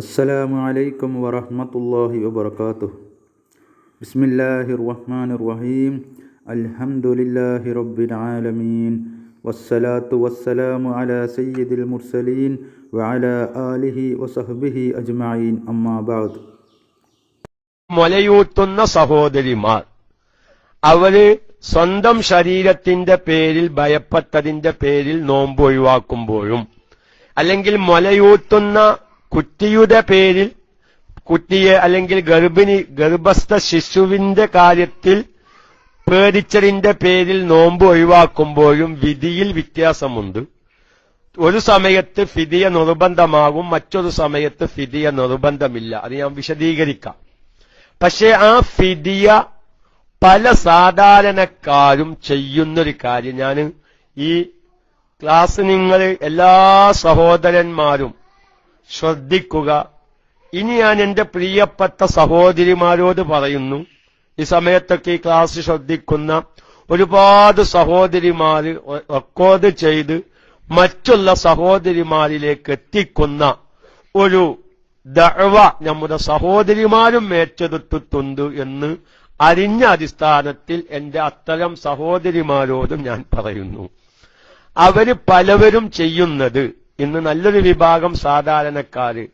അസ്സലാമു അലൈക്കും വറഹ്മത്തുള്ളാഹി വബർക്കാത്തു ബിസ്മില്ലാഹിർ റഹ്മാനിർ റഹീം അൽഹംദുലില്ലാഹി റബ്ബിൽ ആലമീൻ വസ്സലാത്തു വസ്സലാമു അലാ സയ്യിദിൽ മുർസലീൻ വഅലാ ആലിഹി വസഹ്ബിഹി അജ്മഈൻ. അമ്മാ ബഅദ്. മുലയൂട്ടുന്ന സഹോദരിമാർ അവർ സ്വന്തം ശരീരത്തിന്റെ പേരിൽ ഭയപ്പെട്ടതിന്റെ പേരിൽ നോമ്പ് ഒഴിവാക്കുമ്പോഴും അല്ലെങ്കിൽ മൊലയൂട്ടുന്ന കുട്ടിയുടെ പേരിൽ കുട്ടിയെ അല്ലെങ്കിൽ ഗർഭിണി ഗർഭസ്ഥ ശിശുവിന്റെ കാര്യത്തിൽ പേടിച്ചതിന്റെ പേരിൽ നോമ്പ് ഒഴിവാക്കുമ്പോഴും വിധിയിൽ വ്യത്യാസമുണ്ട്. ഒരു സമയത്ത് ഫിതിയ നിർബന്ധമാകും മറ്റൊരു സമയത്ത് ഫിതിയ നിർബന്ധമില്ല. അത് ഞാൻ വിശദീകരിക്കാം. പക്ഷേ ആ ഫിതിയ പല സാധാരണക്കാരും ചെയ്യുന്നൊരു കാര്യം. ഞാൻ ഈ ക്ലാസ് നിങ്ങൾ എല്ലാ സഹോദരന്മാരും ശ്രദ്ധിക്കുക. ഇനി ഞാൻ എന്റെ പ്രിയപ്പെട്ട സഹോദരിമാരോട് പറയുന്നു ഈ സമയത്തൊക്കെ ഈ ക്ലാസ് ശ്രദ്ധിക്കുന്ന ഒരുപാട് സഹോദരിമാര് റെക്കോർഡ് ചെയ്ത് മറ്റുള്ള സഹോദരിമാരിലേക്ക് എത്തിക്കുന്ന ഒരു ദഴവ നമ്മുടെ സഹോദരിമാരും ഏറ്റെടുത്തിട്ടുണ്ട് എന്ന് അറിഞ്ഞ അടിസ്ഥാനത്തിൽ എന്റെ അത്തരം സഹോദരിമാരോടും ഞാൻ പറയുന്നു. അവർ പലവരും ചെയ്യുന്നത് ഇന്ന് നല്ലൊരു വിഭാഗം സാധാരണക്കാര്.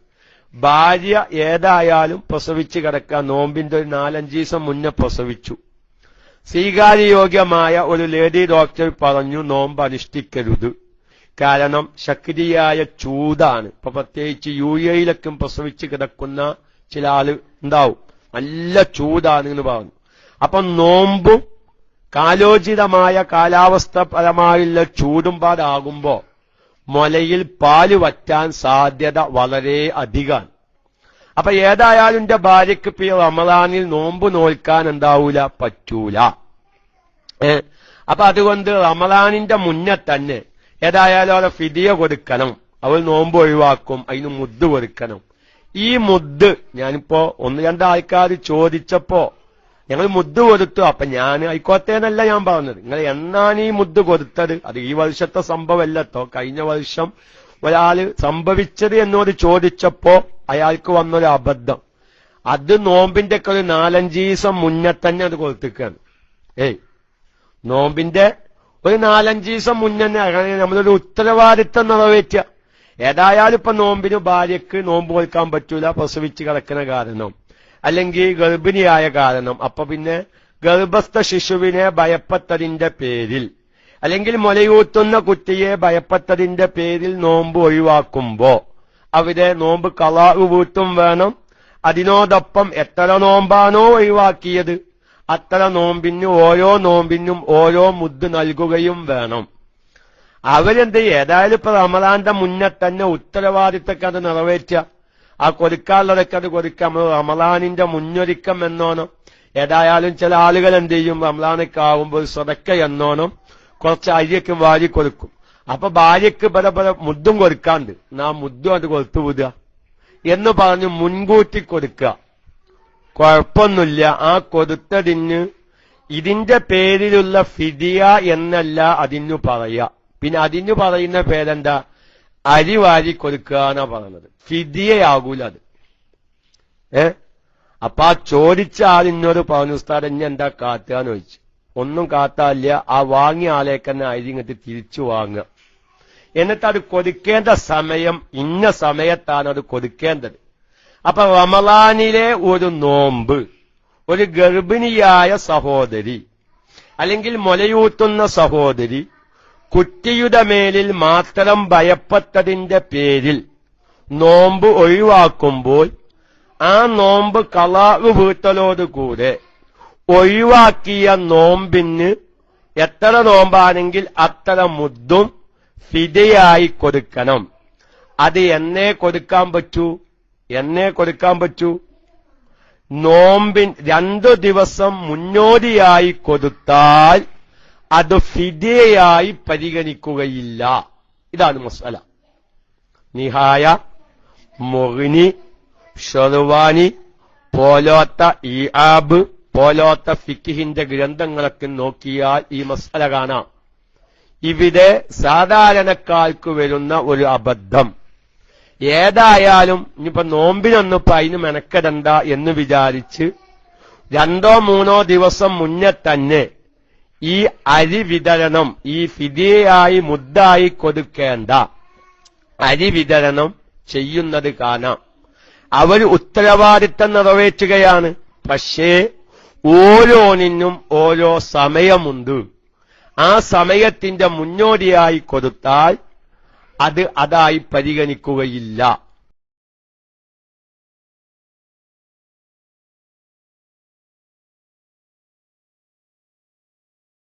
ഭാര്യ ഏതായാലും പ്രസവിച്ച് കിടക്കാൻ നോമ്പിന്റെ ഒരു നാലഞ്ച് ദിവസം മുന്നേ പ്രസവിച്ചു. സ്വീകാര്യയോഗ്യമായ ഒരു ലേഡി ഡോക്ടർ പറഞ്ഞു നോമ്പ് അനുഷ്ഠിക്കരുത്. കാരണം ശക്തിയായ ചൂടാണ്. ഇപ്പൊ പ്രത്യേകിച്ച് യു എയിലൊക്കെ പ്രസവിച്ച് കിടക്കുന്ന ചില ആൾ ഉണ്ടാവും. നല്ല ചൂടാണ് എന്ന് പറഞ്ഞു. അപ്പൊ നോമ്പും കാലോചിതമായ കാലാവസ്ഥ പരമായുള്ള ചൂടും പാടാകുമ്പോ മുലയിൽ പാൽ വറ്റാൻ സാധ്യത വളരെ അധികമാണ്. അപ്പൊ ഏതായാലും എന്റെ ഭാര്യയ്ക്ക് ഇപ്പൊ റമദാനിൽ നോമ്പ് നോൽക്കാൻ എന്താവൂല? പറ്റൂല. അപ്പൊ അതുകൊണ്ട് റമദാനിന്റെ മുന്നേ തന്നെ ഏതായാലും അവളെ ഫിദിയ കൊടുക്കണം. അവൾ നോമ്പ് ഒഴിവാക്കും അതിന് മുദ്ദ് കൊടുക്കണം. ഈ മുദ്ദ് ഞാനിപ്പോ ഒന്ന് രണ്ടാൾക്കാർ ചോദിച്ചപ്പോ ഞങ്ങൾ മുദ്ദ് കൊടുത്തു അപ്പൊ ഞാൻ ആയിക്കോട്ടേന്നല്ല ഞാൻ പറഞ്ഞത്. നിങ്ങൾ എന്നാണ് ഈ മുദ്ദ് കൊടുത്തത് അത് ഈ വർഷത്തെ സംഭവമല്ലത്തോ കഴിഞ്ഞ വർഷം ഒരാൾ സംഭവിച്ചത് എന്നോട് ചോദിച്ചപ്പോ അയാൾക്ക് വന്നൊരു അബദ്ധം. അത് നോമ്പിന്റെ ഒക്കെ ഒരു നാലഞ്ച് ദിവസം മുന്നേ തന്നെ അത് കൊടുത്തിക്കാണ് ഏയ്. നോമ്പിന്റെ ഒരു നാലഞ്ച് ദിവസം മുന്നേ അങ്ങനെ നമ്മളൊരു ഉത്തരവാദിത്തം നിറവേറ്റുക. ഏതായാലും ഇപ്പൊ നോമ്പിന് ഭാര്യക്ക് നോമ്പ് കൊടുക്കാൻ പറ്റൂല. പ്രസവിച്ച് കിടക്കുന്ന കാരണം. അല്ലെങ്കിൽ ഗർഭിണിയായ കാരണം അപ്പൊ പിന്നെ ഗർഭസ്ഥ ശിശുവിനെ ഭയപ്പെട്ടതിന്റെ പേരിൽ. അല്ലെങ്കിൽ മുലയൂത്തുന്ന കുട്ടിയെ ഭയപ്പെട്ടതിന്റെ പേരിൽ നോമ്പ് ഒഴിവാക്കുമ്പോ അവിടെ നോമ്പ് കളാവ് വേണം. അതിനോടൊപ്പം എത്ര നോമ്പാണോ ഒഴിവാക്കിയത്? അത്ര നോമ്പിന് ഓരോ നോമ്പിനും ഓരോ മുദ് നൽകുകയും വേണം. അവരെന്ത്? ഏതായാലും ഇപ്പൊ റമദാന്റെ മുന്നേ തന്നെ ഉത്തരവാദിത്തക്കത് നിറവേറ്റുക. ആ കൊടുക്കാനുള്ളതൊക്കെ അത് കൊടുക്കാം റമലാനിന്റെ മുന്നൊരുക്കം എന്നോണം. ഏതായാലും ചില ആളുകൾ എന്ത് ചെയ്യും? റമലാനൊക്കെ ആവുമ്പോൾ സ്വതക്ക എന്നോണം. കുറച്ച് അരിയൊക്കെ വാരി കൊടുക്കും. അപ്പൊ ഭാര്യക്ക് പല പല മുദ്ദും കൊടുക്കാണ്ട്. നാ മുദ്ദും അത് കൊടുത്തു വിടുക എന്ന് പറഞ്ഞ് മുൻകൂട്ടി കൊടുക്കുക. കുഴപ്പമൊന്നുമില്ല. ആ കൊടുത്തതിന് ഇതിന്റെ പേരിലുള്ള ഫിദിയ എന്നല്ല അതിനു പറയുക. പിന്നെ അതിനു പറയുന്ന പേരെന്താ? അരി വാരി കൊടുക്കുക എന്നാ പറയുന്നത് ഫിദിയയാകൂല അത്. ഏ? അപ്പൊ ആ ചോദിച്ച ആൾ ഇന്നോട് പറഞ്ഞു ഇനി എന്താ കാത്തുകയെന്ന് ചോദിച്ചു. ഒന്നും കാത്താല്ല. ആ വാങ്ങിയ ആളേക്ക് തന്നെ അരി ഇങ്ങോട്ട് തിരിച്ചു വാങ്ങുക. എന്നിട്ട് അത് കൊടുക്കേണ്ട സമയം ഇന്ന സമയത്താണ് അത് കൊടുക്കേണ്ടത്. അപ്പൊ റമലാനിലെ ഒരു നോമ്പ് ഒരു ഗർഭിണിയായ സഹോദരി അല്ലെങ്കിൽ മുലയൂത്തുന്ന സഹോദരി കുട്ടിയുടെ മേലിൽ മാത്രം ഭയപ്പെട്ടതിന്റെ പേരിൽ നോമ്പ് ഒഴിവാക്കുമ്പോൾ ആ നോമ്പ് കളാവ് വീട്ടലോടുകൂടെ ഒഴിവാക്കിയ നോമ്പിന് എത്ര നോമ്പാണെങ്കിൽ അത്ര മുദ്ദും ഫിതയായി കൊടുക്കണം. അത് എന്നേ കൊടുക്കാൻ പറ്റൂ? എന്നേ കൊടുക്കാൻ പറ്റൂ? നോമ്പിൻ രണ്ടു ദിവസം മുന്നോടിയായി കൊടുത്താൽ അത് ഫിദയായി പരിഗണിക്കുകയില്ല. ഇതാണ് മസാല നിഹായ മൊഹിനി ഷെർവാനി പോലോത്ത ഈ ആബ് പോലോത്ത ഫിക്കിഹിന്റെ ഗ്രന്ഥങ്ങളൊക്കെ നോക്കിയാൽ ഈ മസാല കാണാം. ഇവിടെ സാധാരണക്കാർക്ക് വരുന്ന ഒരു അബദ്ധം. ഏതായാലും ഇനിയിപ്പോ നോമ്പിനൊന്നിപ്പോ അതിന് മെനക്കെടണ്ട എന്ന് വിചാരിച്ച് രണ്ടോ മൂന്നോ ദിവസം മുന്നേ തന്നെ ഈ അരി വിതരണം ഈ ഫിദിയായി മുദ്ദായി കൊടുക്കേണ്ട അരി വിതരണം ചെയ്യുന്നത് കാണാം. അവർ ഉത്തരവാദിത്തം നിറവേറ്റുകയാണ്. പക്ഷേ ഓരോന്നിനും ഓരോ സമയമുണ്ട്. ആ സമയത്തിന്റെ മുന്നോടിയായി കൊടുത്താൽ അത് അതായി പരിഗണിക്കുകയില്ല.